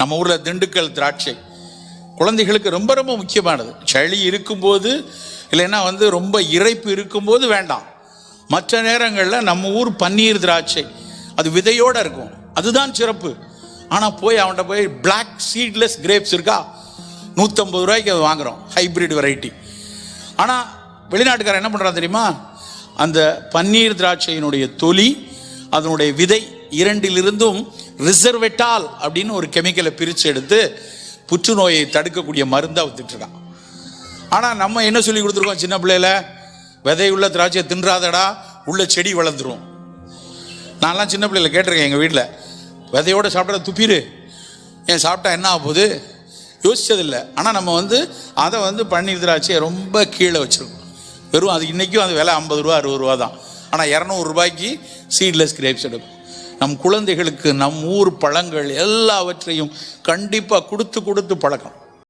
நம்ம ஊரில் திண்டுக்கல் திராட்சை. குழந்தைகளுக்கு ரொம்ப ரொம்ப முக்கியமானது. சளி இருக்கும்போது இல்லைன்னா வந்து ரொம்ப இறைப்பு இருக்கும்போது வேண்டாம். மற்ற நேரங்களில் நம்ம ஊர் பன்னீர் திராட்சை. அது விதையோடு இருக்கும். அதுதான் சிறப்பு. ஆனால் போய் அவன்கிட்ட போய் பிளாக் சீட்லெஸ் கிரேப்ஸ் இருக்கா? நூற்றம்பது ரூபாய்க்கு அது வாங்குகிறோம் ஹைப்ரிட் வெரைட்டி ஆனால் வெளிநாட்டுக்காரன் என்ன பண்ணுறான் தெரியுமா? அந்த பன்னீர் திராட்சையினுடைய தொலி அதனுடைய விதை இரண்டிலிருந்தும் ரிசர்வெட்டால் அப்படின்னு ஒரு கெமிக்கலை பிரித்து எடுத்து புற்றுநோயை தடுக்கக்கூடிய மருந்தாக வித்துட்ருக்கான் ஆனால் நம்ம என்ன சொல்லி கொடுத்துருக்கோம் சின்ன பிள்ளையில? விதையுள்ள திராட்சையை தின்றாதடா உள்ள செடி வளர்ந்துரும். நான்லாம் சின்ன பிள்ளையில கேட்டிருக்கேன் எங்கள் வீட்டில் விதையோட சாப்பிட்ற துப்பிடு ஏன் சாப்பிட்டா என்ன ஆக போகுது? யோசிச்சதில்லை. ஆனால் நம்ம வந்து அதை வந்து பன்னீர் திராட்சையை ரொம்ப கீழே வச்சுருக்கோம். வெறும் அது இன்றைக்கும் அது விலை ஐம்பது ரூபா அறுபது ரூபா தான். ஆனால் இரநூறு ரூபாய்க்கு சீட்லெஸ் கிரேப்ஸ் எடுக்கும். நம் குழந்தைகளுக்கு நம் ஊர் பழங்கள் எல்லாவற்றையும் கண்டிப்பாக கொடுத்து கொடுத்து பழக்கம்